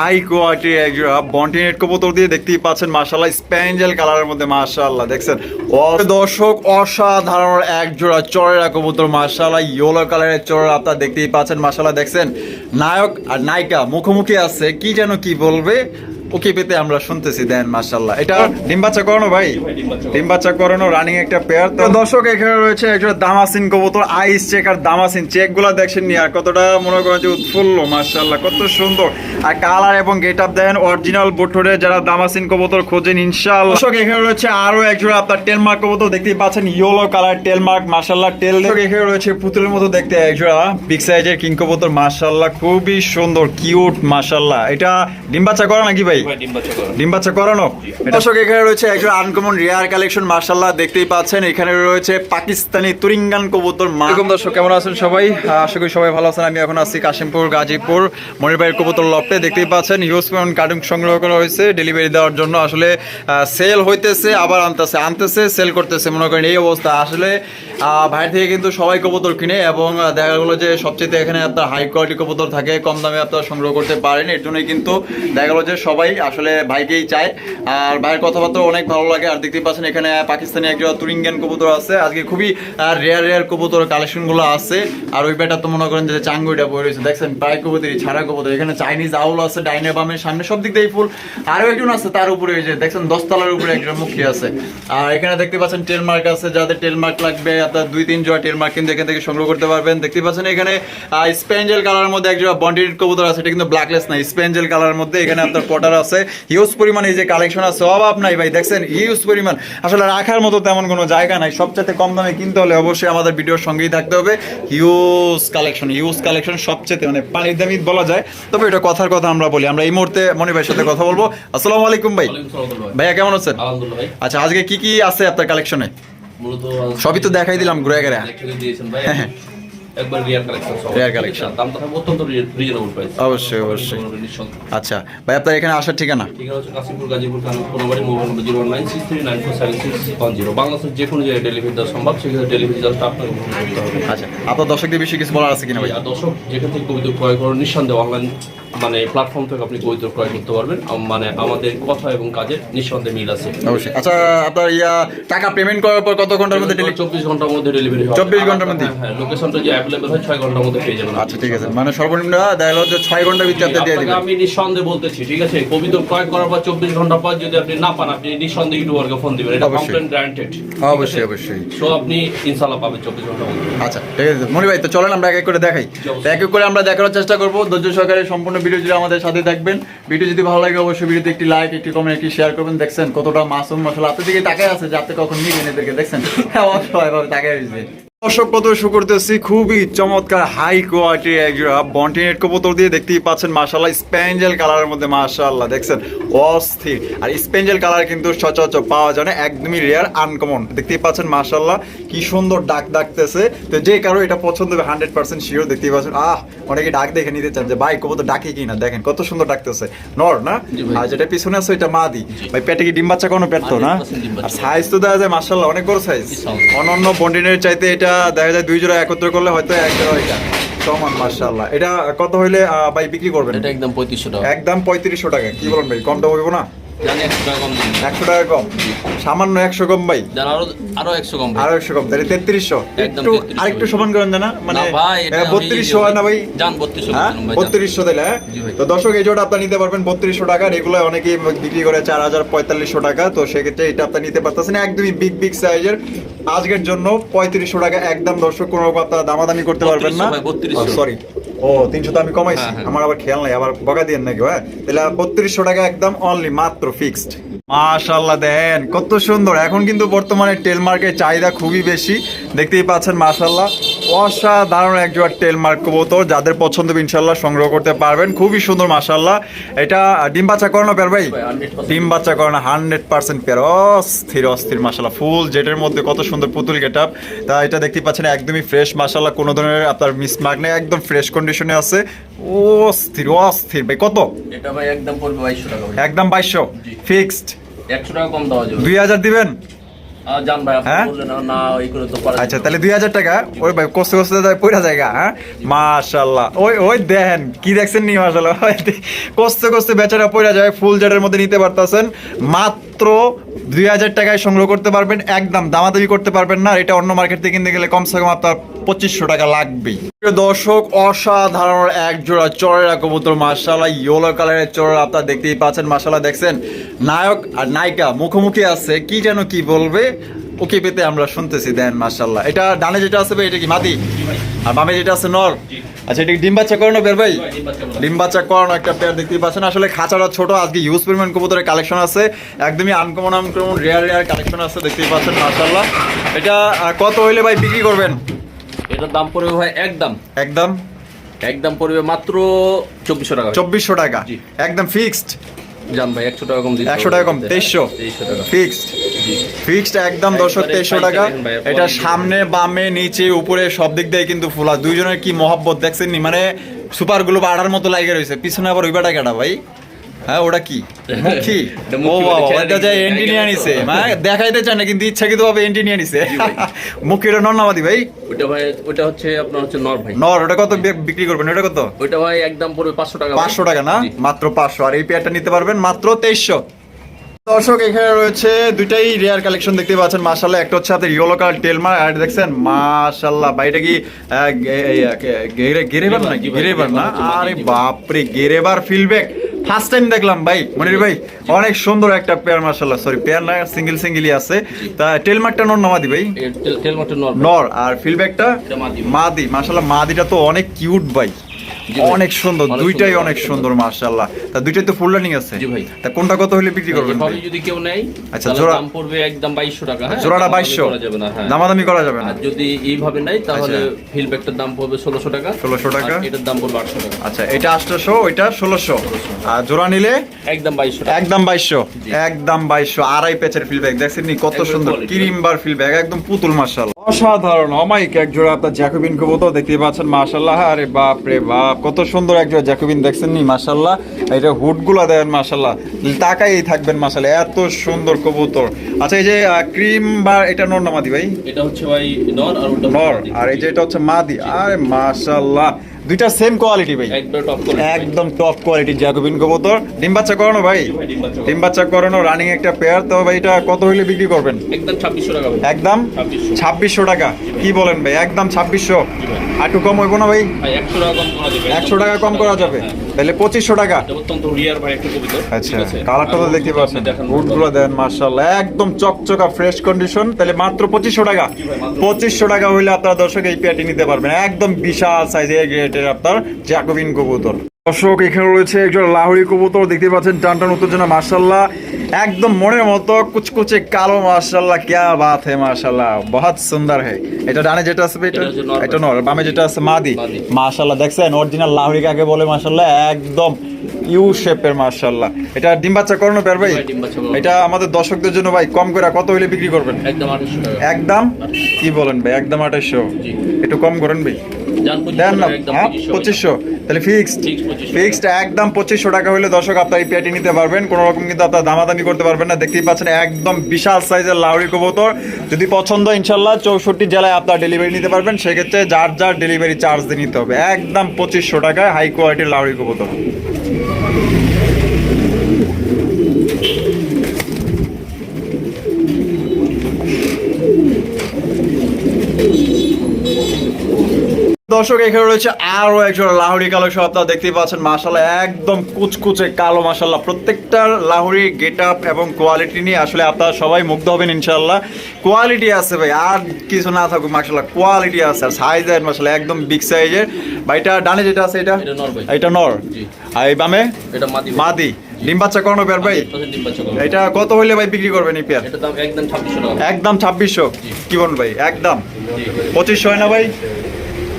High quality বন্টিনেট কবুতর দিয়ে দেখতেই পাচ্ছেন মাশাল্লাহ স্প্যাঞ্জেল কালারের মধ্যে মাশাল্লাহ দেখছেন? দর্শক, অসাধারণ এক জোড়া চড়েরা কবুতর মাশাল্লাহ ইয়েলো কালারের চড়েরা আপনারা দেখতেই পাচ্ছেন মাশাল্লাহ দেখছেন? নায়ক আর নায়িকা মুখোমুখি আছে, কি যেন কি বলবে? ওকে পেতে আমরা শুনতেছি দেন মাশাল্লাহ এটা ডিম বাচ্চা করানো ভাই? ডিম বাচ্চা করানো। রানিং একটা পেয়ার তো দর্শক এখানে রয়েছে একটা দামাসিন কবুতর আইস চেক আর দামাসিন। চেকগুলা দেখছেন নি আর কতটা মনে করেন যে উৎফুল্ল মাশাল্লাহ কত সুন্দর। আর কালার এবং গেট আপ দেন অরিজিনাল বোটরে যারা দামাসিন কবুতর খোঁজেন ইনশাআল্লাহ। দর্শক এখানে রয়েছে আরও একজোড়া আপনার টেলমার্ক কবুতর দেখতেই পাচ্ছেন ইয়েলো কালার টেলমার্ক মাশাল্লাহ টেল এখানে রয়েছে পুতুলের মতো দেখতে একজোড়া বিগ সাইজের কিং কবুতর মাশাল্লাহ খুবই সুন্দর কিউট মাশাল্লাহ এটা ডিম বাচ্চা করা নাকি ভাই? ভাই ডিম বাচ্চা করো ডিম বাচ্চা করানো? দর্শক এখানে রয়েছে একজন আনকমন রেয়ার কালেকশন মার্শাল্লাহ দেখতেই পাচ্ছেন। এখানে রয়েছে পাকিস্তানি তুরিঙ্গান কবুতর এরকম দর্শক কেমন আছেন সবাই? আশা করি সবাই ভালো আছেন। আমি এখন আছি কাশিমপুর গাজীপুর মনিরবাইয়ের কবুতর লফটে। দেখতেই পাচ্ছেন হিউজ পরিমাণ কার্টুন সংগ্রহ করা হয়েছে ডেলিভারি দেওয়ার জন্য। আসলে সেল হইতেছে আবার আনতেছে। আনতেছে সেল করতেছে মনে করেন এই অবস্থা। আসলে আহ, বাইরে থেকে কিন্তু সবাই কবুতর কিনে এবং দেখা গেলো যে সবচেয়ে এখানে আপনার হাই কোয়ালিটি কবুতর থাকে কম দামে আপনারা সংগ্রহ করতে পারেন। এর জন্যই কিন্তু দেখা গেলো যে সবাই আসলে ভাইকেই চাই। আর ভাইয়ের কথাবার্তা অনেক ভালো লাগে। আর দেখতেই পাচ্ছেন এখানে পাকিস্তানি একজন তুরিঙ্গান কবুতর আছে। আজকে খুবই রেয়ার রেয়ার কবুতর কালেকশনগুলো আছে। আর ওই ব্যাটা তো মনে করেন যে চাঙ্গুইটা বই রয়েছে। দেখছেন, প্রায় কবুতরই, ছাড়া কবুতর। এখানে চাইনিজ আউল আছে, ডাইনে বামের সামনে সব দিক দিয়ে ফুল। আরও একজন আছে তার উপরে ওই যে, দেখছেন, দশতলার উপরে একজন মুখী আছে। আর এখানে দেখতে পাচ্ছেন টেল মার্ক আছে। যাদের টেল মার্ক লাগবে আপনার দুই, তিন জোড়া টেল মার্ক কিন্তু এখান থেকে সংগ্রহ করতে পারবেন। দেখতে পাচ্ছেন এখানে স্পেঞ্জেল কালারের মধ্যে একজোড়া বন্ডেড কবুতর আছে। এটা কিন্তু ব্ল্যাকলেস না স্পেঞ্জেল কালারের মধ্যে। এখানে আপনার পটার আছে হিউজ পরিমাণে এই যে কালেকশন আছে অভাব নাই ভাই দেখছেন? হিউজ পরিমাণ। আসলে রাখার মতো তেমন কোনো জায়গা নাই। সবচেয়ে কম দামে কিনতে হলে অবশ্যই আমাদের ভিডিওর সঙ্গেই থাকতে হবে। হিউজ কালেকশন হিউজ কালেকশন সবচেয়ে মানে পানির দামি বলা যায়। তবে এটা কথার কথা আমরা বলি। আমরা এই মুহূর্তে মনি ভাইয়ের সাথে কথা বলব। আসসালামু আলাইকুম ভাই। ভাইয়া কেমন আছেন? আচ্ছা আজকে কি কি আছে আপনার কালেকশনে সবই তো দেখাই দিলাম ঘুরে ঘুরে। একবার রিয়ার কালেকশন। দামটা অত্যন্ত রিজনেবল প্রাইস অবশ্যই, অবশ্যই। আচ্ছা ভাই আপনার এখানে আসার ঠিকানা? Kashimpur Gazipur mobile number zero nine six three nine four seven six one zero. বাংলাদেশের যে কোনো জায়গায় ডেলিভারি দেওয়া সম্ভব সেক্ষেত্রে ডেলিভারি চার্জটা আপনাকে আচ্ছা আপনার দর্শকদের বেশি কিছু বলার আছে কিনা ভাই? দর্শক যেখান থেকে কবিতা ক্রয় করেন নিঃসন্দেহে অনলাইন মানে প্ল্যাটফর্ম থেকে আপনি ক্রয় করতে পারবেন। মানে আমাদের কথা এবং কাজের নিঃসন্দেহে মিল আছে। অবশ্যই। আচ্ছা আপনার ইয়া টাকা পেমেন্ট করার পর কত ঘণ্টার মধ্যে চব্বিশ ঘণ্টার মধ্যে ডেলিভারি 24 ঘণ্টার মধ্যে? হ্যাঁ লোকেশনটা যে অ্যাভেলেবল হয় ছয় ঘণ্টার মধ্যে পেয়ে যাবেন আচ্ছা ঠিক আছে। মানে সর্বনিম্ন দেখা গেলো যে ছয় ঘণ্টার ভিতরে আপনি দিয়ে দিবেন। আমি নিঃসন্দেহে বলতেছি ঠিক আছে? কবিতা ক্রয় করার পর চব্বিশ ঘণ্টা পর যদি আপনি না পান আপনি নিঃসন্দেহে ইউটিউবারকে ফোন দিবেন। এটা কমপ্লেন গ্যারান্টেড অবশ্যই অবশ্যই। সো আপনি পাবেন চব্বিশ ঘণ্টার মধ্যে। আচ্ছা ঠিক আছে। মনি ভাই তো চলেন আমরা এক এক করে দেখাই। এক এক করে আমরা দেখার চেষ্টা করব। ধৈর্য সহকারে সম্পূর্ণ ভিডিও জুড়ে আমাদের সাথে থাকবেন, ভিডিও যদি ভালো লাগে অবশ্যই ভিডিওতে একটি লাইক একটি কমেন্ট একটি শেয়ার করবেন। দেখছেন কতটা মাসুম। মশলা আপনার দিকে তাকায় আছে যাতে কখন নিবেন এদেরকে, দেখছেন? হ্যাঁ ভাবে তাকায় রয়েছে। দর্শক কত শু করতেছি। খুবই চমৎকার হাই কোয়ালিটির একজোড়া বন্টিনেট কবুতর দিয়ে দেখতেই পাচ্ছেন মাশাল্লাহ স্পেঞ্জেল কালারের মধ্যে মাশাল্লাহ দেখছেন? অস্থির। আর স্পেঞ্জেল কালার কিন্তু সচরাচর পাওয়া যায় না একদমই রেয়ার আনকমন দেখতেই পাচ্ছেন মাশাল্লাহ কি সুন্দর ডাক ডাকতেছে। তো যে কারও এটা পছন্দ হবে হান্ড্রেড পার্সেন্ট শিওর দেখতেই পাচ্ছেন আহ অনেকে ডাক দেখে নিতে চান যে ভাই কবুতর ডাকে কি না? দেখেন কত সুন্দর ডাকতেছে। নর না? আর যেটা পিছনে আছে ওইটা মাদি। ভাই পেটে কি ডিম বাচ্চা কোনো পেট তো না? 100% ডিম বাচ্চা। আর সাইজ তো দেখা যায় মাশাল্লাহ অনেক বড় সাইজ। অনন্য বন্ডিনের চাইতে এটা দেখা যায় দুই জোড়া একত্র করলে হয়তো এক জোড়া এটা। সমান মাশাল্লাহ এটা কত হইলে ভাই বিক্রি করবেন? এটা একদম পঁয়ত্রিশশো টাকা। একদম পঁয়ত্রিশশো টাকা। কি বলেন ভাই কমটা হইব না? জানি একশো টাকা কম দিন একশো টাকা কম? সামান্য একশো কম ভাই। জান আরও আরও একশো কম আরও একশো কম। তাহলে তেত্রিশশো। একটু আরেকটু সমান করেন না মানে না ভাই এটা আমি- বত্রিশশো হয় না ভাই? জান বত্রিশশো হ্যাঁ? বত্রিশশো। তো দর্শক এই আপনার নিতে পারবেন বত্রিশশো টাকা। এগুলো অনেকেই বিক্রি করে চার হাজার পঁয়তাল্লিশশো টাকা। তো সেক্ষেত্রে এটা আপনার নিতে পারতেছেন। একদমই বিগ বিগ সাইজের আজকের জন্য পঁয়ত্রিশশো টাকা একদম দর্শক কোনো আপনারা দামাদামি করতে পারবেন না। 3200 ভাই, 3200 সরি ও তিনশো তো আমি কমাইছি। হ্যাঁ, হ্যাঁ। আমার আবার খেয়াল নাই আবার বকা দিয়ে নাকি হ্যাঁ? তাহলে বত্রিশশো টাকা একদম অনলি মাত্র ফিক্সড মাশাল্লাহ দেন কত সুন্দর। এখন কিন্তু বর্তমানে টেলমার্কের চাহিদা খুবই বেশি। দেখতেই পাচ্ছেন মাশাল্লাহ অসাধারণ টেলমার্ক কবুতর যাদের পছন্দ ইনশাল্লাহ সংগ্রহ করতে পারবেন। খুবই সুন্দর মাশাল্লাহ এটা ডিম বাচ্চা করানো পের ভাই? ভাই, 100% ডিম বাচ্চা করানো হান্ড্রেড পার্সেন্ট পের অস্থির অস্থির মাশাল্লাহ ফুল জেটের মধ্যে কত সুন্দর পুতুল গেট আপ তা এটা দেখতেই পাচ্ছেন একদমই ফ্রেশ মাশাল্লাহ কোনো ধরনের আপনার মিসমার্ক নেই একদম ফ্রেশ কন্ডিশনে আছে। অস্থির অস্থির ভাই। কত? এটা ভাই একদম পড়বে টাকা একদম। ফিক্সড? একশো টাকা কম দেওয়া যাবে। দুই হাজার দিবেন? আচ্ছা তাহলে দুই টাকা? ওই ভাই কষ্ট কষ্ট যায় জায়গা হ্যাঁ? মাশাল্লাহ ওই ওই দেখেন কি দেখছেন নি মাশাল্লাহ কষ্ট কষ্ট বেচারা যায় ফুল মধ্যে নিতে পারতেছেন। মাত্র দুই হাজার টাকায় সংগ্রহ করতে পারবেন একদম দামাদামি করতে পারবেন না এটা অন্য মার্কেট থেকে কিনতে গেলে কমসে কম আপনার পঁচিশশো টাকা লাগবেই। প্রিয় দর্শক অসাধারণ এক জোড়া চড়েরা কবুতর মার্শাল্লাহ ইয়েলো কালারের চড়েরা আপনার দেখতেই পাচ্ছেন মার্শাল্লাহ দেখছেন নায়ক আর নায়িকা মুখোমুখি আছে কি যেন কি বলবে ওকে পেতে আমরা শুনতেছি দেন মার্শাল্লাহ এটা ডানে যেটা আছে ভাই এটা কি মাদি আর বামে যেটা আছে নর? আচ্ছা এটা ডিম বাচ্চা করানো বের ভাই? ডিম বাচ্চা করানো। ডিম বাচ্চা করানো একটা পেয়ার দেখতেই পাচ্ছেন। আসলে খাঁচাটা ছোট আজকে ইউজ পরিমাণ কবুতরের কালেকশন আছে। একদমই uncommon uncommon rare rare collection আছে দেখতেই পাচ্ছেন মার্শাল্লাহ এটা কত হইলে ভাই বিক্রি করবেন? এটার দাম পড়বে ভাই একদম। একদম? একদম পড়বে মাত্র চব্বিশশো টাকা চব্বিশশো টাকা? একদম ফিক্সড জান ভাই একশো টাকা কম দিতে একশো টাকা কম তেইশশো? টাকা। ফিক্সড ফিক্সড একদম দর্শক তেইশশো টাকা। এটা সামনে বামে নিচে উপরে সব দিক দিয়ে কিন্তু ফুলা। দুইজনের কি মহাব্বত দেখছেন নি মানে সুপারগুলো আড়ার মতো লাগে রয়েছে। পিছনে আবার ওই বাটা কাটা ভাই? হ্যাঁ ওটা কি? মুখি ও বাবা যায়। এন্টি নিয়ে মতো। নিছে মানে দেখাইতে চায় না কিন্তু ইচ্ছাকৃত ভাবে এন্টি নিয়ে নিছে মুখিটা নন্নামাদি ভাই। ওটা ভাই ওটা হচ্ছে আপনার হচ্ছে নর ভাই। নর ওটা কত বিক্রি করবেন? ওটা কত? ওটা ভাই একদম পড়বে পাঁচশো টাকা। পাঁচশো টাকা না? মাত্র পাঁচশো। আর এই পেয়ারটা নিতে পারবেন মাত্র তেইশশো। দর্শক এখানে রয়েছে দুইটাই রেয়ার কালেকশন দেখতে পাচ্ছেন। মাশাল্লাহ একটা হচ্ছে আপনার ইয়েলো কালার টেলমার আর দেখছেন মাশাল্লাহ ভাই এটা কি গেরেবার জি গেরেবার না? আরে। বাপরে গেরেবার ফিলব্যাক ফার্স্ট টাইম দেখলাম ভাই মনির ভাই অনেক সুন্দর একটা পেয়ার মার্শাল্লাহ সরি পেয়ার না সিঙ্গেল সিঙ্গেলই আছে তা টেলমার্কটা নর নামাদি ভাই টেলমার্কটা নর আর ফিলব্যাকটা মাদি। মাশাল্লাহ মাদিটা তো অনেক কিউট ভাই। অনেক সুন্দর দুইটাই অনেক সুন্দর মাশাল্লাহ তা দুইটাই তো ফুল রানিং আছে? জি ভাই। তা কোনটা কত হলে বিক্রি করবেন ভাই? যদি কেউ নেয় আচ্ছা, জোড়া- দাম পড়বে একদম বাইশশো টাকা হ্যাঁ? জোড়াটা দামাদামি বাইশশো। করা যাবে না হ্যাঁ। দামাদামি করা যাবে না। আর যদি এইভাবে নেয় তাহলে আচ্ছা। ফিল ব্যাগটার দাম পড়বে ষোলোশো টাকা। 1600 টাকা। এটার দাম পড়বে আটশো টাকা। আচ্ছা এটা আটশোশো ওইটা ষোলোশো। আর জোড়া নিলে? একদম বাইশশো টাকা। একদম বাইশশো। জি। একদম বাইশশো। আড়াই পেচের ফিলব্যাক দেখছেন নি কত সুন্দর quality। ক্রিমবার ফিলব্যাক একদম পুতুল মার্শাল অসাধারণ। অমাইক এক জোড়া আপনার জ্যাকোবিন কবুতর দেখতে পাচ্ছেন মাসাল্লাহ আরে বাপ রে বাপ কত সুন্দর এক জোড়া জ্যাকোবিন দেখছেন নি মাসাল্লাহ এটা হুডগুলা দেন মাসাল্লাহ তাকাই থাকবেন মার্শাল্লাহ এত সুন্দর কবুতর। আচ্ছা এই যে ক্রিম বা এটা নর মাদি ভাই? এটা হচ্ছে ভাই নর আর নর। আর এই যে এটা হচ্ছে মাদি। আরে মাশাল্লাহ দুইটা সেম কোয়ালিটি ভাই। একদম টপ কোয়ালিটি জ্যাকোবিন কবুতর। ডিম বাচ্চা করানো ভাই? ডিম বাচ্চা করানো। রানিং একটা পেয়ার তো ভাই এটা কত হইলে বিক্রি করবেন? একদম ছাব্বিশশো টাকা একদম? 2600 ছাব্বিশশো টাকা। কি বলেন ভাই? একদম ছাব্বিশশো। আর একটু কম হইব না ভাই? একশো টাকা কম করা যাবে। একশো টাকা কম করা যাবে। হ্যাঁ। তাহলে পঁচিশশো টাকা। আচ্ছা কালারটা তো দেখতে পাচ্ছেন। বুটগুলো দেন মার্শাল্লাহ একদম চকচকা ফ্রেশ কন্ডিশন তাহলে মাত্র পঁচিশশো টাকা। পঁচিশশো টাকা হইলে আপনার দর্শক এই পেয়ারটি নিতে পারবেন। একদম বিশাল সাইজের গ্রেটের আপনার জ্যাকোবিন কবুতর। দর্শক এখানে রয়েছে একজন লাহোরি কবুতর দেখতে পাচ্ছেন টান টান উত্তেজনা মার্শাল্লাহ একদম মনের মতো কুচকুচে কালো মার্শাল্লাহ ক্যা বাত হে মার্শাল্লাহ বহুত সুন্দর হে। এটা ডানে যেটা আছে এটা এটা নর বামে যেটা আছে মাদি। মার্শাল্লাহ দেখছেন? অরিজিনাল লাহোরি কাকে বলে মার্শাল্লাহ একদম ইউ শেপের মার্শাল্লাহ এটা ডিম বাচ্চা করানো পেয়ার ভাই। এটা আমাদের দর্শকদের জন্য ভাই কম করে কত হইলে বিক্রি করবেন? একদম একদম? কি বলেন ভাই? একদম আঠাশশো। একটু কম করেন ভাই। দেন না হ্যাঁ পঁচিশশো পঁচিশশো। তাহলে ফিক্সড ফিক্সড একদম পঁচিশশো টাকা হলে দর্শক আপনার এই নিতে পারবেন। কোনো রকম কিন্তু আপনার দামাদামি করতে পারবেন না। দেখতেই পাচ্ছেন একদম বিশাল সাইজের লাউরি কবুতর। যদি পছন্দ ইনশাল্লাহ চৌষট্টি জেলায় আপনার ডেলিভারি নিতে পারবেন। সেক্ষেত্রে যার যার ডেলিভারি চার্জ দিয়ে নিতে হবে। একদম পঁচিশশো টাকায় হাই কোয়ালিটির লাউরি কবুতর। দর্শক এখানে রয়েছে আরও একজন লাহোরি কালেকশন আপনারা দেখতেই পাচ্ছেন মাসাল্লাহ একদম কুচকুচে কালো মাসাল্লাহ প্রত্যেকটা লাহোরি গেট আপ এবং কোয়ালিটি নিয়ে আসলে আপনারা সবাই মুগ্ধ হবেন ইনশাল্লাহ কোয়ালিটি আছে ভাই আর কিছু না থাকুক মাসাল্লাহ কোয়ালিটি আছে। আর সাইজ এর মাসাল্লাহ একদম বিগ সাইজের ভাইটা ডানে যেটা আছে এটা? এটা নর। এটা। আর এই বামে? এটা মাদি ডিম বাচ্চা করানো পেয়ার ভাই। এটা কত হইলে ভাই বিক্রি করবেন এই পেয়ার? একদম ছাব্বিশশো একদম ছাব্বিশশো? কি বলুন ভাই একদম? পঁচিশশো হয় না ভাই?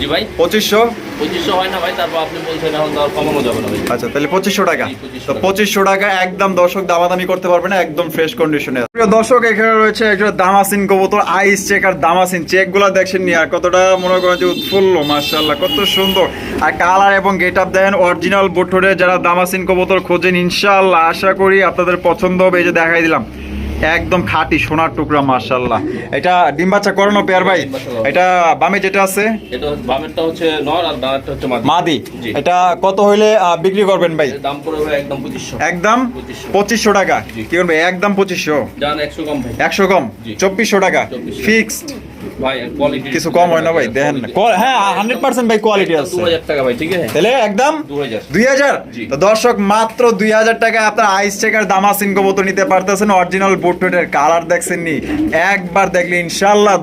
জি ভাই। পঁচিশশো? পঁচিশশো হয় না ভাই তারপর আপনি বলছেন এখন আর কমানো যাবে না ভাই। আচ্ছা তাহলে পঁচিশশো টাকা। তো পঁচিশশো টাকা একদম দর্শক দামাদামি করতে পারবে না একদম ফ্রেশ কন্ডিশনে দর্শক এখানে রয়েছে একটা দামাসিন কবুতর আইস চেক আর দামাসিন। চেক দেখছেন নি আর কতটা মনে করেন যে উৎফুল্ল মার্শাল্লাহ কত সুন্দর। আর কালার এবং গেট আপ দেন অরিজিনাল বোটরে যারা দামাসিন কবুতর খোঁজেন ইনশাল্লাহ আশা করি আপনাদের পছন্দ হবে এই যে দেখাই দিলাম। একদম খাঁটি সোনার টুকরা মাশাল্লাহ এটা ডিম বাচ্চা করানো পেয়ার ভাই। এটা বামে যেটা আছে? এটা বামেরটা হচ্ছে নর আর ডানারটা হচ্ছে মাদি। মাদি। এটা কত হইলে বিক্রি করবেন ভাই? দাম পড়বে একদম পঁচিশশো। একদম? পঁচিশশো। পঁচিশশো টাকা? জি। কি করবে একদম পঁচিশশো? জান একশো কম ভাই। একশো কম? জি। চব্বিশশো টাকা? ফিক্সড? ভাই কোয়ালিটি কিছু কম হয় না ভাই দেখেন হ্যাঁ হান্ড্রেড পার্সেন্ট ভাই কোয়ালিটি আছে। দু হাজার টাকা ভাই ঠিক আছে? তাহলে একদম হাজার দুই হাজার? তো দর্শক মাত্র দুই হাজার টাকা আপনার আইস চেকার দামাসিন কবুতর নিতে পারতেছেন। অরিজিনাল বুটফেটের কালার দেখছেন নি একবার দেখলে ইনশাল্লাহ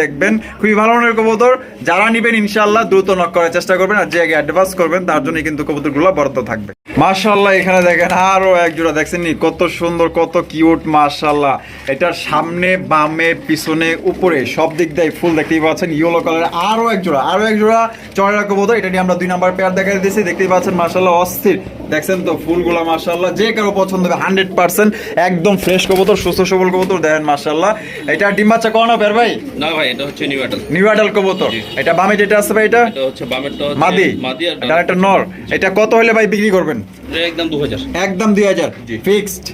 দেখবেন। খুবই ভালো মানের কবুতর। যারা নিবেন ইনশাল্লাহ দ্রুত নক করার চেষ্টা করবেন। আর যে আগে অ্যাডভান্স করবেন তার জন্য কিন্তু কবুতরগুলো বরাদ্দ থাকবে। মাশাল্লাহ এখানে দেখেন আরও এক জোড়া দেখছেন নি কত সুন্দর কত কিউট মাশাল্লাহ এটার সামনে বামে পিছনে উপরে সব দিক দিয়ে ফুল দেখতেই পাচ্ছেন ইয়েলো কালার আরও এক জোড়া আরও এক জোড়া চড়া কবুতর। এটা নিয়ে আমরা দুই নাম্বার পেয়ার দেখা দিয়েছি দেখতেই পাচ্ছেন মাশাল্লাহ অস্থির। দেখছেন তো ফুলগুলা মাশাল্লাহ যে কারও পছন্দ হবে হান্ড্রেড পার্সেন্ট একদম ফ্রেশ কবুতর সুস্থ সবল কবুতর দেখেন মাশাল্লাহ এটা ডিম বাচ্চা করানো পেয়ার ভাই? না ভাই এটা হচ্ছে নিউ অ্যাডাল নিউ আডাল কবুতর। এটা বামে যেটা আছে ভাই এটা? এটা হচ্ছে বামেরটা মাদি। মাদি আর এটা একটা নর। এটা কত হলে ভাই বিক্রি করবেন? একদম। ফিক্সড।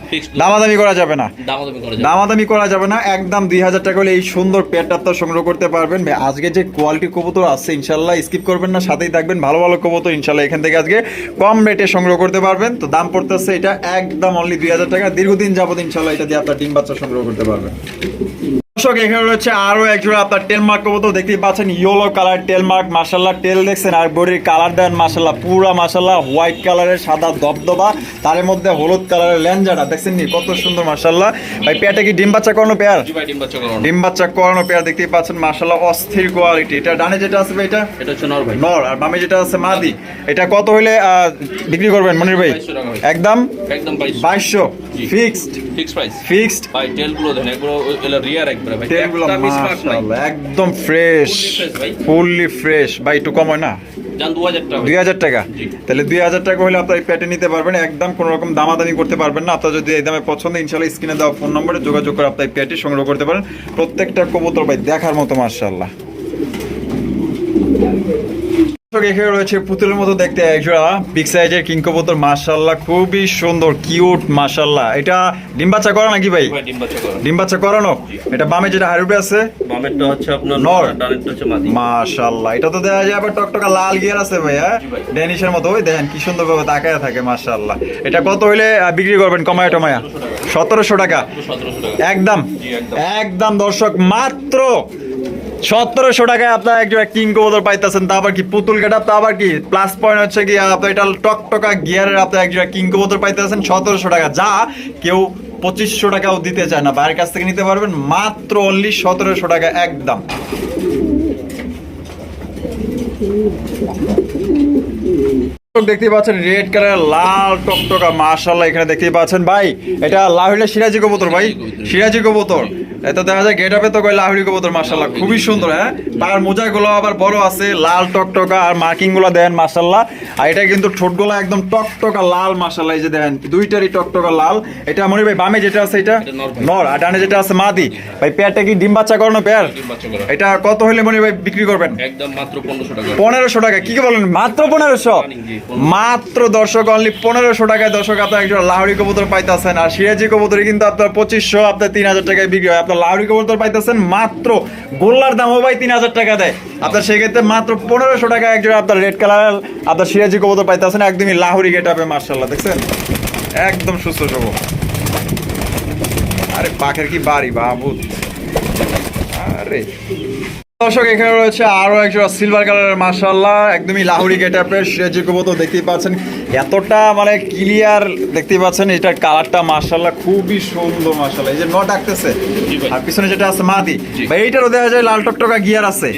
দামাদামি করা যাবে না। দামাদামি করা যাবে দামাদামি করা যাবে না। একদম দুই হাজার টাকা হলে এই সুন্দর আপনার সংগ্রহ করতে পারবেন। আজকে যে কোয়ালিটি কবুতর আছে ইনশাল্লাহ স্কিপ করবেন না। সাথেই থাকবেন। ভালো ভালো কবুতর এখান থেকে আজকে কম রেটে সংগ্রহ করতে পারবেন। তো দাম পড়তেছে এটা একদম অনলি দুই হাজার টাকা। দীর্ঘদিন যাবত ইনশাল্লাহ এটা দিয়ে আপনার ডিম বাচ্চা সংগ্রহ করতে পারবেন। দর্শক এখানে রয়েছে আরও একজোড়া আপনার টেল মার্ক কবুতর। দেখতেই পাচ্ছেন ইয়েলো কালার টেল মার্ক মাসাল্লাহ টেল দেখছেন আর বডির কালার দেন মাসাল্লাহ পুরা মাসাল্লাহ হোয়াইট কালারের সাদা দবদবা তার মধ্যে হলুদ কালারের ল্যাঞ্জাটা দেখছেন নি কত সুন্দর মাসাল্লাহ ভাই পেয়ারটা কি ডিম বাচ্চা করানো পেয়ার? ডিম বাচ্চা করানো। পেয়ার দেখতেই পাচ্ছেন মাসাল্লাহ অস্থির কোয়ালিটি এটা ডানে যেটা আছে ভাই এটা? এটা হচ্ছে নর ভাই। নর আর বামে যেটা আছে মাদি। এটা কত হইলে বিক্রি করবেন মনির ভাই? 2200 টাকা ভাই। একদম? একদম বাইশ বাইশশো। ফিক্সড প্রাইস ফিক্সড ভাই টেলগুলো দেন এগুলো রিয়ার ভাই। তেলগুলো। মাশাআল্লাহ একদম ফ্রেশ। Fully fresh. ভাই একটু কম হয় না? দুই হাজার টাকা? তাহলে দুই হাজার টাকা হলে আপনার এই প্যাটে নিতে পারবেন একদম কোনো রকম দামাদামি করতে পারবেন না। আপনার যদি এই দামে পছন্দ ইনশাল্লাহ স্ক্রিনে দেওয়া ফোন নম্বরে যোগাযোগ করে আপনার এই প্যাটে সংগ্রহ করতে পারেন। প্রত্যেকটা কবুতর ভাই দেখার মতো মার্শাল্লাহ এখানে রয়েছে পুতুলের মতো দেখতে একজোড়া বিগ সাইজের কিং কবুতর মাশাল্লাহ খুবই সুন্দর কিউট মাশাল্লাহ এটা ডিম বাচ্চা করা নাকি ভাই? ডিম বাচ্চা করানো। এটা বামে যেটা হাইব্রিড আছে? বামেরটা হচ্ছে আপনার নর। মাশাল্লাহ এটা তো দেখা যায় আবার টকটকা লাল গিয়ার আছে ভাই হ্যাঁ? জি মতো। ওই দেখেন কি সুন্দর ভাবে তাকায় থাকে মাশাল্লাহ এটা কত হইলে বিক্রি করবেন কমায় টমায়া? সতেরোশো টাকা। একদম। একদম দর্শক মাত্র সতেরোশো টাকায় আপনার একজন কিং কবুতর পাইতেছেন, তা আবার কি? পুতুল কাটা, তা আবার কি? প্লাস পয়েন্ট হচ্ছে কি আপনার এটা টকটকা গিয়ারের আপনার একজন কিং কবুতর পাইতেছেন, সতেরোশো টাকা। যা কেউ পঁচিশশো টাকাও দিতে চায় না বাইরের কাছ থেকে নিতে পারবেন মাত্র অনলি সতেরোশো টাকা একদম। দেখতেই পাচ্ছেন রেড কালার লাল টকটকা মাশাল্লাহ এখানে দেখতেই পাচ্ছেন, ভাই, এটা লাহুলে সিরাজি কবুতর, ভাই, সিরাজি কবুতর। এটা দেখা যায় গেট আপে তো কয় লাহুলি কবুতর মাশাল্লাহ খুবই সুন্দর হ্যাঁ? তার মোজাগুলো আবার বড় আছে লাল টকটকা আর মার্কিংগুলো দেন আর এটা কিন্তু ঠোঁটগুলো একদম টকটকা লাল এই যে দেখেন দুইটারই টকটকা লাল। এটা মনে ভাই বামে যেটা আছে এটা? নর আর ডানে যেটা আছে মাদি। ভাই পেয়ারটা কি ডিম বাচ্চা করানো পেয়ার? এটা কত হলে মনে ভাই বিক্রি করবেন? একদম মাত্র পনেরোশো টাকা। পনেরোশো টাকা কি কি বলেন? মাত্র পনেরোশো? মাত্র দর্শক অনলি পনেরোশো টাকায় দর্শক আপনার একজন লাহড়ি কবুতর পাইতেছেন। আর সিরাজি কবুতরই কিন্তু আপনার পঁচিশশো আপনার তিন হাজার টাকায় বিক্রি হয়। আপনার লাউরি কবুতর পাইতেছেন মাত্র গোল্লার দামও ভাই তিন হাজার টাকা দেয়। আপনার সেক্ষেত্রে মাত্র পনেরোশো টাকা একজন আপনার রেড কালার, আপনার সিরাজি কবুতর পাইতেছেন একদমই লাহুরি গেট আপে মার্শাল্লাহ দেখছেন? একদম সুস্থ সবল। আরে পাখের কি বাড়ি, বাবু? আরে। দর্শক এখানে রয়েছে আরও একজন সিলভার কালারের মাশাল্লাহ একদমই লাহুরি গেটআপের সিরাজি কবুতর দেখতেই পাচ্ছেন। এতটা মানে ক্লিয়ার দেখতেই পাচ্ছেন এটার কালারটা মাশাল্লাহ খুবই সুন্দর মাশাল্লাহ এই যে নট ডাকতেছে জি আর পিছনে যেটা আছে মাদি। ভাই এইটারও দেখা যায় লাল টকটকা গিয়ার আছে।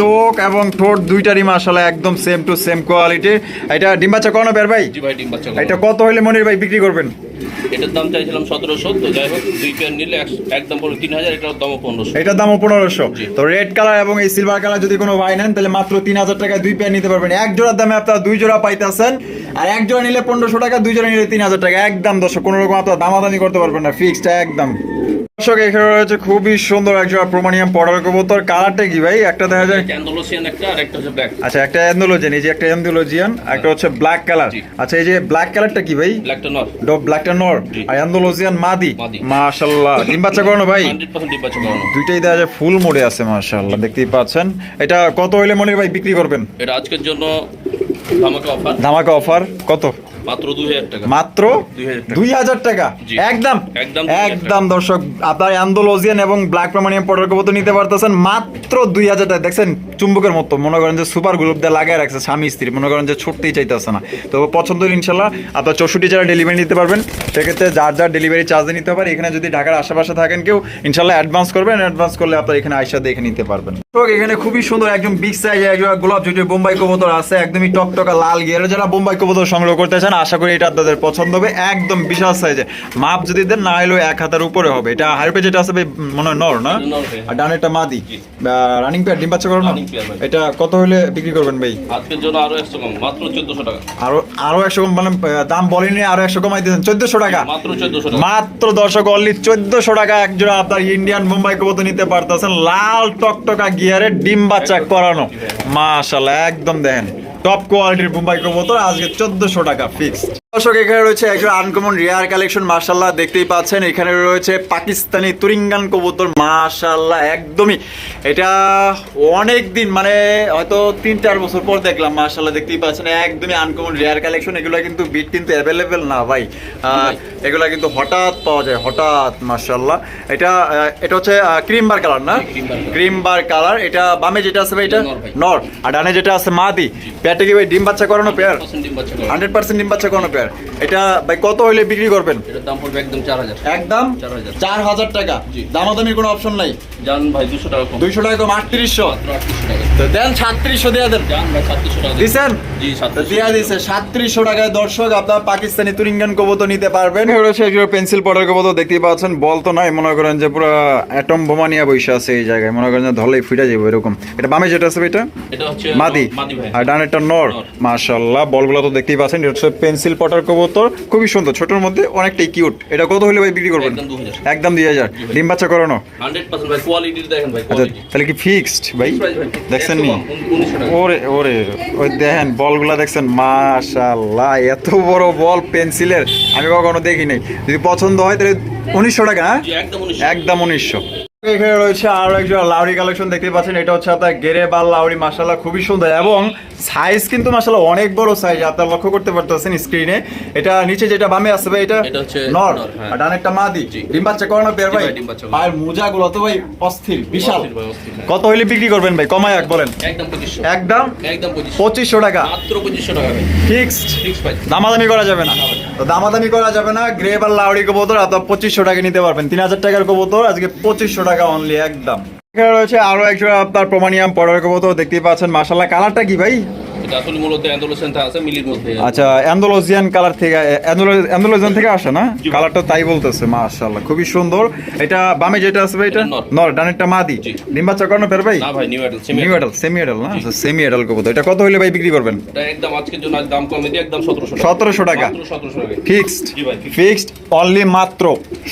চোখ এবং ঠোঁট দুইটারই মাশাল্লাহ একদম সেম টু সেম কোয়ালিটি এটা ডিম বাচ্চা করানো বের ভাই? জি ভাই ডিম এটা কত হইলে মনির ভাই বিক্রি করবেন? এটার দাম চাইছিলাম সতেরোশো তো যাই হোক দুই পেয়ার নিলে একদম পড়বে তিন হাজার এটার দামও পনেরোশো। এটার দামও পনেরোশো। তো রেড কালার এবং এই সিলভার কালার যদি কোনো ভাই নেন তাহলে মাত্র তিন হাজার টাকায় দুই পেয়ার নিতে পারবেন। এক জোড়ার দামে আপনারা দুই জোড়া পাইতেছেন আর এক জোড়া নিলে পনেরোশো টাকা দুই জোড়া নিলে তিন হাজার টাকা। একদম দর্শক কোনো রকম আপনার দামাদামি করতে পারবেন না ফিক্সড একদম। দর্শক এখানে রয়েছে খুবই সুন্দর একজন প্রমাণিয়াম পড়ার কবুতর। কালারটা কি ভাই? একটা দেখা যায় ক্যান্ডোলোসিয়ান একটা আর একটা হচ্ছে ব্ল্যাক আচ্ছা একটা অ্যান্ডোলজিয়ান এই যে একটা অ্যান্ডোলজিয়ান একটা হচ্ছে ব্ল্যাক কালার আচ্ছা এই যে ব্ল্যাক কালারটা কি ভাই? ব্ল্যাকটা নট ব্ল্যাকটা নর। আর অ্যান্ডোলজিয়ান মাদি। মাশাআল্লাহ। ডিম বাচ্চা করানো ভাই? হান্ড্রেড পার্সেন্ট ডিম বাচ্চা করানো। দুইটাই দেখা যায় ফুল মোড়ে আছে মাশাআল্লাহ। দেখতেই পাচ্ছেন। এটা কত হইলে মনির ভাই বিক্রি করবেন? এটা আজকের জন্য আমাকে অফার ধামাকা অফার কত? মাত্র দুই হাজার টাকা। মাত্র 2000 টাকা। দুই হাজার টাকা? একদম? একদম দর্শক আপনার অ্যান্ডোলজিয়ান এবং ব্ল্যাক প্রমাণিয়াম পটার কবুতর নিতে পারতেছেন মাত্র দুই হাজার টাকা। দেখছেন চুম্বকের মতো। মনে করেন যে সুপার গ্রুপ দিয়ে লাগায় রাখছে স্বামী স্ত্রী। মনে করেন যে ছুটতেই চাইতেছে না। তো পছন্দ ইনশাল্লাহ আপনার চৌষট্টি জেলা ডেলিভারি নিতে পারবেন। সেক্ষেত্রে যার যার ডেলিভারি চার্জ নিতে পারে এখানে যদি ঢাকার আশেপাশে থাকেন কেউ ইনশাল্লাহ অ্যাডভান্স দেখে অ্যাডভান্স করলে আপনার এখানে আইসা দেখে নিতে পারবেন। এখানে খুবই সুন্দর একদম বিগ সাইজে একজন গোলাপ জুটি বোম্বাই কবুতর আছে। একদমই টকটকা লাল গিয়ারে যারা বোম্বাই কবুতর সংগ্রহ করতে চান আশা করি এটা আপনাদের পছন্দ হবে। একদম বিশাল সাইজে মাপ যদি দেন না হলেও এক হাতের উপরে হবে। এটা হাইপে যেটা আছে মনে হয় নর না। আর ডানেরটা মাদি। রানিং পেয়ার ডিম বাচ্চা করো না Running pair ভাই। এটা কত হলে বিক্রি করবেন ভাই? আজকের জন্য আরও একশো কম মাত্র চোদ্দশো টাকা। আরও আরও একশো কম মানে দাম বলেনি আরও একশো কমাই দিয়েছেন। চোদ্দশো টাকা? মাত্র চোদ্দশো টাকা। মাত্র দর্শক অনলি চোদ্দশো টাকা একজোড়া আপনার ইন্ডিয়ান মুম্বাই কবুতর নিতে পারতেছেন। লাল টকটকা গিয়ারে ডিম বাচ্চা করানো। মাশাল্লাহ একদম দেখেন। টপ কোয়ালিটির মুম্বাই কবুতর আজকে চোদ্দশো টাকা ফিক্সড দর্শক এখানে রয়েছে একজন আনকমন রেয়ার কালেকশন মার্শাল্লাহ দেখতেই পাচ্ছেন। এখানে রয়েছে পাকিস্তানি তুরিঙ্গান কবুতর মাশাল্লাহ একদমই। এটা অনেক দিন মানে হয়তো তিন চার বছর পর দেখলাম মাশাল্লাহ দেখতেই পাচ্ছেন। একদমই আনকমন রেয়ার কালেকশন এগুলো কিন্তু বিট কিন্তু অ্যাভেলেবেল না ভাই। আহ, এগুলা কিন্তু হঠাৎ পাওয়া যায় হঠাৎ মাশাল্লাহ এটা এটা হচ্ছে ক্রিম বার কালার না? ক্রিম বার কালার এটা বামে যেটা আছে ভাই এটা? নর আর ডানে যেটা আছে মাদি। পেয়ারটা কি ভাই ডিম বাচ্চা করানো পেয়ার? হান্ড্রেড পার্সেন্ট ডিম বাচ্চা করানো পেয়ার? এটা ভাই কত হইলে বিক্রি করবেন? এটার দাম পড়বে একদম চার হাজার। একদম? 4000 চার হাজার টাকা। দামাদামির কোনো অপশন নাই? জান ভাই দুশো টাকা দুইশো টাকা কম আটত্রিশশো? তো দেন সাতত্রিশশো দেন। জান ভাই সাতত্রিশশো টাকা দিছেন? জি তো সাতত্রিশশো দিয়া দিছে। সাতত্রিশশো টাকায় দর্শক আপনার পাকিস্তানি তুরিঙ্গান কবুতর নিতে পারবেন। পেন্সিল পটার কবুতর দেখতেই পাচ্ছেন। বল তো নাই মনে করেন যে পুরো অ্যাটম বোমা নিয়ে বসে আছে এই জায়গায়। মনে করেন যে ধরলেই ফিরে যাবে এরকম। এটা বামে যেটা আছে এটা এটা হচ্ছে মাদি। মাদি ভাই। আর ডানেরটা নর। নর। মাশাল্লাহ বলগুলো তো দেখতেই পাচ্ছেন। এটা হচ্ছে পেন্সিল পটার কবুতর খুবই সুন্দর ছোটর মধ্যে অনেকটাই কিউট এটা কত হলে ভাই বিক্রি করবেন? একদম 2000 একদম দুই হাজার ডিম বাচ্চা করানো? আচ্ছা তাহলে কি ফিক্সড ভাই? দেখছেন নি? ওরে ওরে ওই দেখেন বলগুলা দেখছেন মাশাল্লাহ এত বড় বল পেন্সিলের। আমি কখনো দেখি নাই যদি পছন্দ হয় তাহলে উনিশশো টাকা হ্যাঁ? একদম উনিশশো। এখানে রয়েছে আরও একজন লাউরি কালেকশন দেখতে পাচ্ছেন এটা হচ্ছে আপনার গেরে বাল লাউরি মাসাল্লাহ খুবই সুন্দর এবং সাইজ কিন্তু মাসাল্লাহ অনেক বড় সাইজ আপনার লক্ষ্য করতে পারতেছেন স্ক্রিনে এটা নিচে যেটা বামে আছে ভাই এটা নর হ্যাঁ। আর ডানেরটা মাদি। ডিম বাচ্চা করানো জি ভাই। করানো। পায়ের মোজাগুলো তো ভাই অস্থির বিশাল। ভাই। কত হইলে বিক্রি করবেন ভাই? কমায় এক বলেন। একদম একদম? একদম পঁচিশশো। টাকা। মাত্র পঁচিশশো টাকা ফিক্সড দামাদামি করা যাবে না। তো দামাদামি করা যাবে না। গ্রে বা লাউড়ি কবুতর আপনার পঁচিশশো টাকা নিতে পারবেন। তিন হাজার টাকার কবুতর, আজকে পঁচিশশো টাকা অনলি একদম। এখানে রয়েছে আরও একজন আপনার প্রমাণিয়াম পড়ার কবুতর, দেখতেই পাচ্ছেন। মাসাল্লাহ কালারটা কি ভাই? এটা আসলে মূলত অ্যান্ডোলেশন আছে মিলির মধ্যে। আচ্ছা অ্যান্ডোলজিয়ান কালার থেকে অ্যান্ডোলজিয়ান থেকে আসে না? কালারটা তাই বলতেছে মাশাআল্লাহ খুবই সুন্দর। এটা বামে যেটা আছে ভাই এটা? এটা নর। নর ডানেরটা মাদি। ডিম বাচ্চা করানো পের ভাই? না ভাই new adult semi new semi adult না? সেমি এডাল কবুতর। এটা কত হইলে ভাই বিক্রি করবেন? এটা একদম আজকের জন্য দাম কমে দিয়ে একদম সতেরোশো টাকা। ফিক্সড জি ভাই, ফিক্সড অনলি মাত্র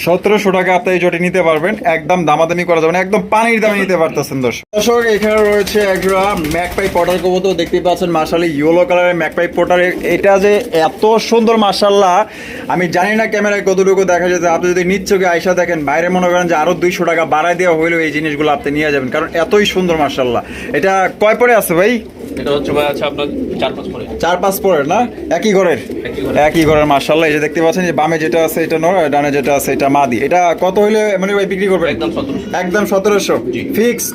সতেরোশো টাকা আপনি এই জটি নিতে পারবেন। একদম দামাদামি করা যাবে না একদম পানির দামে নিতে পারতেছেন দর্শক। দর্শক এখানে রয়েছে একজোড়া ম্যাকপাই পটার কবুতর দেখতেই পাচ্ছেন মার্শাল ইয়েলো কালারের ম্যাকপাই পোটার এটা যে এত সুন্দর মার্শাল্লাহ আমি জানি না ক্যামেরায় কতটুকু দেখা যেতে আপনি যদি নিচ্ছকে আয়সা দেখেন, বাইরে মনে করেন যে আরও দুইশো টাকা বাড়ায় দেওয়া হইলেও এই জিনিসগুলো আপনি নিয়ে যাবেন, কারণ এতই সুন্দর মার্শাল্লাহ এটা কয় পরে আছে ভাই? এটা হচ্ছে ভাই আছে আপনার চার পাঁচ করে চার পাঁচ পরের না? একই ঘরের? একই ঘরের। একই ঘরের মার্শাল্লাহ এই যে দেখতে পাচ্ছেন যে বামে যেটা আছে এটা ডানে যেটা আছে এটা মাদি। এটা কত হইলে মানে ভাই বিক্রি করবেন? একদম সতেরোশো। একদম সতেরোশো? ফিক্সড?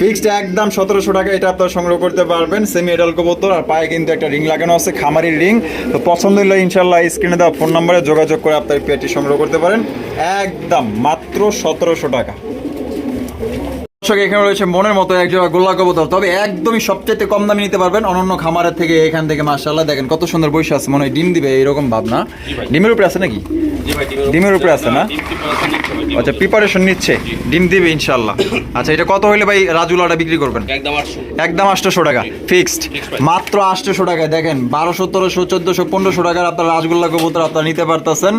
ফিক্সড। একদম সতেরোশো টাকা এটা আপনার সংগ্রহ করতে পারবেন। সেমি এডাল কবুতর আর পায়ে কিন্তু একটা রিং লাগানো আছে খামারির রিং। তো পছন্দ হলে ইনশাল্লাহ স্ক্রিনে দেওয়া ফোন নম্বরে যোগাযোগ করে আপনার পেয়ারটি সংগ্রহ করতে পারেন। একদম মাত্র সতেরোশো টাকা। দর্শক এখানে রয়েছে মনের মতো একজন গোল্লা কবুতর তবে একদমই সবচেয়ে কম দামে নিতে পারবেন অনন্য খামারের থেকে এখান থেকে মাশাআল্লাহ। দেখেন কত সুন্দর বৈশা আছে মনে হয় ডিম দিবে এরকম ভাবনা। ডিমের উপরে আছে নাকি? ডিমের উপরে আছে। না? ডিম আচ্ছা প্রিপারেশন নিচ্ছে ডিম দিবে ইনশাল্লাহ আচ্ছা এটা কত হইলে ভাই রাজুলাটা বিক্রি করবেন? একদম আটশো। আটশোশো টাকা ফিক্সড। মাত্র আটশোশো টাকায় দেখেন বারোশো তেরোশো চোদ্দশো পনেরোশো টাকার আপনার রাজগোল্লা কবুতর আপনারা নিতে পারতেছেন।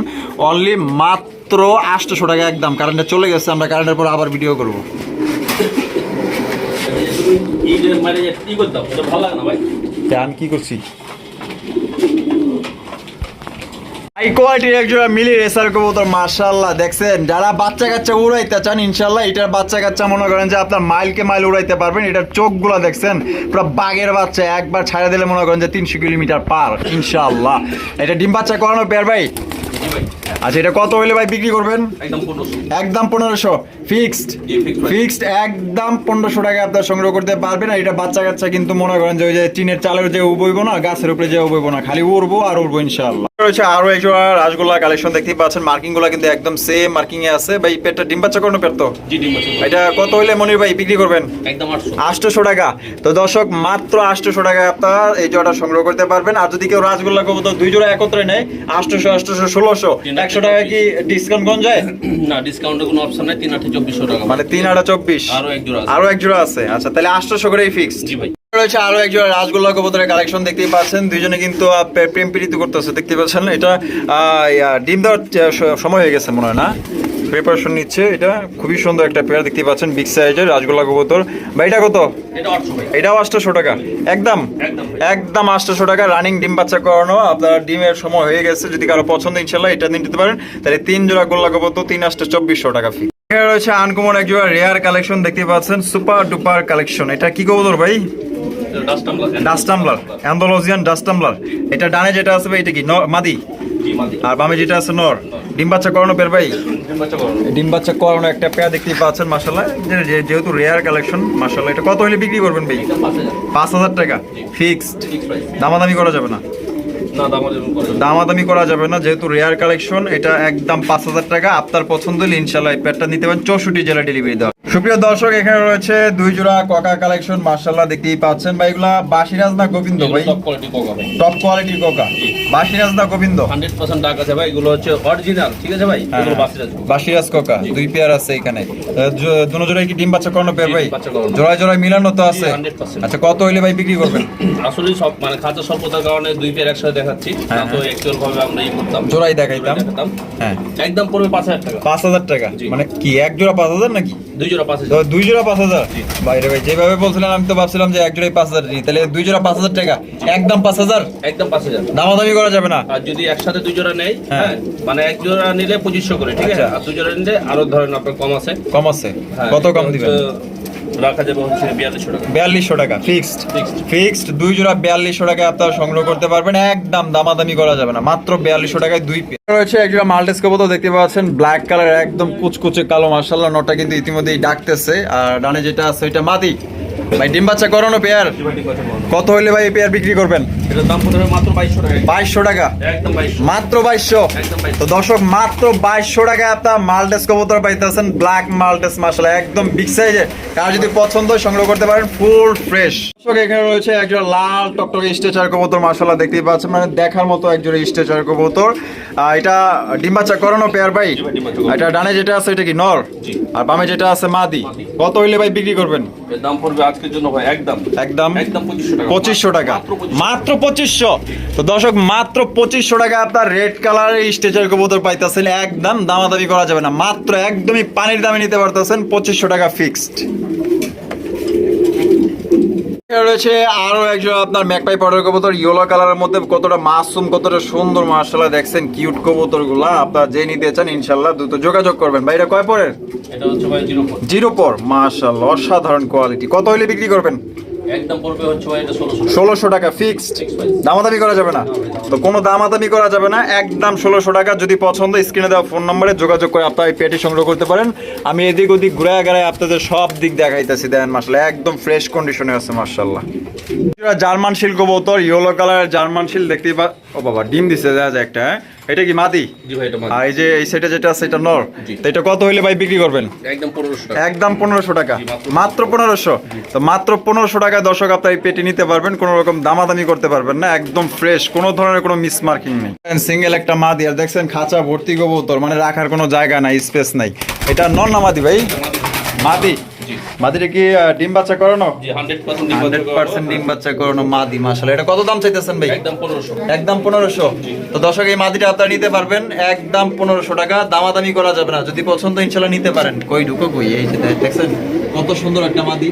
অনলি মাত্র আটশোশো টাকা একদম। কারেন্টটা চলে গেছে আমরা কারেন্টের পর আবার ভিডিও করব এই যে মানে যে ই করতাম এটা ভালো লাগে না ভাই আমি কি করছি? হাই কোয়ালিটির একজোড়া মিলি রেসার কবুতর মাশাআল্লাহ দেখছেন? যারা বাচ্চা কাচ্চা উড়াইতে চান ইনশাল্লাহ এটার বাচ্চা কাচ্চা মনে করেন যে আপনার মাইলকে মাইল উড়াইতে পারবেন। এটার চোখগুলো দেখছেন? পুরো বাঘের বাচ্চা একবার ছাড়া দিলে মনে করেন যে তিনশো কিলোমিটার পার ইনশাআল্লাহ। এটা ডিম বাচ্চা করানো পেয়ার ভাই? আচ্ছা এটা কত হইলে ভাই বিক্রি করবেন? একদম পনেরোশো। ফিক্সড। ফিক্সড একদম পনেরোশো টাকা আপনার সংগ্রহ করতে পারবেন। আর এটা বাচ্চা কাচ্চা কিন্তু মনে করেন যে ওই যে টিনের চালের যে উবইব না গাছের উপরে যে উবইব না খালি উড়বো আর উড়বো ইনশাআল্লাহ। রয়েছে আরও রাসগোল্লা কালেকশন দেখতেই পাচ্ছেন। মার্কিংগুলা কিন্তু একদম সেম মার্কিং এ আছে। ভাই পেটটা ডিম বাচ্চা কোনো পেট তো? জি ডিম আছে এটা কত হইলে মনির ভাই বিক্রি করবেন? একদম আটশো। আটশোশো টাকা। তো দর্শক মাত্র আটশোশো টাকা আপনার এই জোড়া সংগ্রহ করতে পারবেন। আর যদি কেউ রাসগোল্লা কবুতর দুই জোড়া একত্রে নেয় আটশোশো আটশোশো ষোলোশো। একশো টাকা কি ডিসকাউন্ট কোন যায়? না ডিসকাউন্টের কোনো অপশন নাই তিন আটে চব্বিশশো টাকা। মানে তিন আটে চব্বিশ। আরও এক জোড়া আছে। আরও এক জোড়া আছে। আচ্ছা তাহলে আটশোশো করেই ফিক্স জি ভাই। রয়েছে আরও এক জোড়া রাসগোল্লা কবুতরের কালেকশন দেখতেই পাচ্ছেন। দুইজনে কিন্তু প্রেম প্রীতি করতেছে দেখতে পাচ্ছেন? এটা ডিম দেওয়ার সময় হয়ে গেছে মনে হয় না? প্রিপারেশন নিচ্ছে এটা। খুবই সুন্দর একটা পেয়ার দেখতে পাচ্ছেন বিগ সাইজের রাসগোল্লা কবুতর। বা এটা কত? এটা আটশো এটাও আটশোশো টাকা? একদম? একদম। আটশোশো টাকা। রানিং ডিম বাচ্চা করানো আপনার ডিমের সময় হয়ে গেছে। যদি কারও পছন্দ ইনশাল্লাহ এটা নিতে পারেন। তাহলে তিন জোড়া গোল্লা কবুতর তিন আটটা চব্বিশশো টাকা ফি এখানে রয়েছে আনকমন এক জোড়া রেয়ার কালেকশন দেখতে পাচ্ছেন সুপার ডুপার কালেকশন এটা কি কবুতর ভাই? এটা dust tumbler Andalusian dust tumbler এটা ডানে যেটা আছে ভাই এটা কি? মাদি? আর বামে যেটা আছে নর? ডিম বাচ্চা করানো পের ভাই? ডিম বাচ্চা করানো। একটা পেয়া দেখতেই পাচ্ছেন মাসাল্লাহ যেহেতু রেয়ার কালেকশন মাসাল্লাহ এটা কত হলে বিক্রি করবেন ভাই? পাঁচ হাজার। টাকা। ফিক্সড দামাদামি করা যাবে না। দামাদামি করা যাবে না যেহেতু রেয়ার কালেকশন এটা একদম পাঁচ হাজার টাকা। আপনার পছন্দ হলে ইনশাল্লাহ এই প্যাডটা নিতে পারেন। চৌষট্টি জেলা ডেলিভারি দেওয়া। সুপ্রিয় দর্শক এখানে রয়েছে দুই জোড়া ককা কালেকশন মার্শাল্লাহ দেখতেই পাচ্ছেন। ভাই এগুলা বাসিরাজ না গোবিন্দ ভাই? টপ কোয়ালিটি কোকা বাসিরাজ না গোবিন্দ? হান্ড্রেড পার্সেন্ট ডাক আছে ভাই। এগুলো হচ্ছে অরিজিনাল ঠিক আছে ভাই? হ্যাঁ, এগুলো বাসির আছে বাসিরাজ কোকা দুই পেয়ার আছে এখানে। দুনো জোড়ায় কি ডিম বাচ্চা করানো পেয়ার ভাই। জোড়ায় জোড়ায় মিলানো তো আছে। আচ্ছা কত হইলে ভাই বিক্রি করবেন? আসলে সব মানে খাঁচা স্বল্পতার কারণে দুই পেয়ার একসাথে দেখাচ্ছি। হ্যাঁ, তো অ্যাকচুয়াল ভাবে আমরা ই করতাম। জোড়াই দেখাইতাম। হ্যাঁ। একদম পড়বে পাঁচ হাজার টাকা। পাঁচ হাজার টাকা? মানে কি এক জোড়া পাঁচ হাজার নাকি? দুই জোড়া পাঁচ হাজার। দুই জোড়া পাঁচ হাজার? বাইরে ভাই যেভাবে বলছিলেন আমি তো ভাবছিলাম যে এক জোড়াই পাঁচ হাজার নিই তাহলে দুই জোড়া পাঁচ হাজার টাকা একদম পাঁচ হাজার? একদম পাঁচ হাজার। দামাদামি করা যাবে না। আর যদি একসাথে দুই জোড়া নেই হ্যাঁ। হ্যাঁ মানে এক জোড়া নিলে পঁচিশশো করে ঠিক আছে? আচ্ছা। আর দুই জোড়া নিলে আরও ধরেন আপনার কম আছে। কম আছে। হ্যাঁ, কত কম দিবেন? রাখা যাবে হচ্ছে বিয়াল্লিশশো টাকা। বিয়াল্লিশশো টাকা ফিক্সড ফিক্সড দুই জোড়া বিয়াল্লিশশো টাকা আপনারা সংগ্রহ করতে পারবেন একদম দামাদামি করা যাবে না মাত্র বিয়াল্লিশশো টাকায় দুই রয়েছে একজোড়া মাল্টেস কবুতর দেখতে পাচ্ছেন ব্ল্যাক কালার একদম কুচকুচে কালো মার্শাল্লাহ নটা কিন্তু ইতিমধ্যেই ডাকতেছে। আর ডানে যেটা আছে ওইটা মাদি। ভাই ডিম বাচ্চা করানো পেয়ার? কত হইলে ভাই পেয়ার বিক্রি করবেন? বাইশশো টাকা। টাকা? মাত্র বাইশশো? তো দর্শক মাত্র বাইশশো টাকায় আপনার মাল্টেস কবুতর পাইতেছেন ব্ল্যাক মাল্টেস মাসালা একদম বিগ সাইজের কার যদি পছন্দ সংগ্রহ করতে পারেন ফুল ফ্রেশ দর্শক এখানে রয়েছে একজন লাল টকটকে স্টেচার কবুতর মাসালা দেখতেই পাচ্ছেন মানে দেখার মতো একজন স্টেচার কবুতর। এটা ডিম বাচ্চা করানো পেয়ার ভাই। এটা ডানে যেটা আছে এটা কি নর? আর বামে যেটা আছে মাদি। কত হইলে ভাই বিক্রি করবেন? এর দাম পড়বে আজকের জন্য ভাই একদম। একদম। একদম পঁচিশশো টাকা। মাত্র 2500 পঁচিশশো। তো দর্শক মাত্র পঁচিশশো টাকা আপনার রেড কালারের স্টেজের কবুতর পাইতেছেন। একদম দামাদামি করা যাবে না। মাত্র একদমই পানির দামে নিতে পারতেছেন পঁচিশশো টাকা ফিক্সড রয়েছে আরও একজন আপনার ম্যাকপাই পাউডার কবুতর ইয়েলো কালারের মধ্যে কতটা মাসুম কতটা সুন্দর মার্শাল্লাহ দেখছেন কিউট কবুতরগুলা আপনার যে নিতে চান ইনশাল্লাহ দ্রুত যোগাযোগ করবেন। ভাই এটা কয় পরের? এটা হচ্ছে ভাই জিরো ফোর। জিরো পর মার্শাল্লাহ অসাধারণ কোয়ালিটি কত হইলে বিক্রি করবেন? একদম পড়বে হচ্ছে এটা ষোলোশো ষোলোশো টাকা ফিক্সড দামাদামি করা যাবে না। তো কোনো দামাদামি করা যাবে না। একদম টাকা। যদি পছন্দ স্ক্রিনে দেওয়া ফোন নম্বরে যোগাযোগ করে আপনারা এই পেটি সংগ্রহ করতে পারেন। আমি এদিক ওদিক ঘুরে গেড়ায় আপনাদের সব দিক দেখাইতেছি। দেন মাসাল্লাহ একদম ফ্রেশ কন্ডিশনে আছে মার্শাল্লাহ জার্মান শিল কবুতর ইয়েলো কালারের জার্মান শিল দেখতেই পা ও বাবা ডিম দিছে দেখা একটা হ্যাঁ? এটা কি মাদি? জি ভাই এটা আর এই যে এই সেটা যেটা আছে এটা নর। তো এটা কত হইলে ভাই বিক্রি করবেন? একদম পনেরোশো টাকা। একদম পনেরোশো টাকা। মাত্র মাত্র পনেরোশো। তো মাত্র পনেরোশো টাকায় দর্শক আপনার এই পেটি নিতে পারবেন কোনো রকম দামাদামি করতে পারবেন না একদম ফ্রেশ কোনো ধরনের কোনো মিস মার্কিং নেই। সিঙ্গেল একটা মাদি আর দেখছেন খাঁচা ভর্তি কবুতর মানে রাখার কোনো জায়গা নাই স্পেস নাই। এটা নন না মাদি ভাই? মাদি। মাদিটা কি ডিম বাচ্চা করানো? জি হান্ড্রেড পার্সেন্ট ডিম বাচ্চা করানো। মাদি মাসাল্লাহ এটা কত দাম চাইতেছেন ভাই? একদম পনেরোশো। তো দর্শক এই মাদিটা আপনারা নিতে পারবেন। একদম পনেরোশো টাকা। দামাদামি করা যাবে না। যদি পছন্দ ইনশাল্লাহ নিতে পারেন। কই ঢুকো কই? এই দেখছেন? কত সুন্দর একটা মাদি।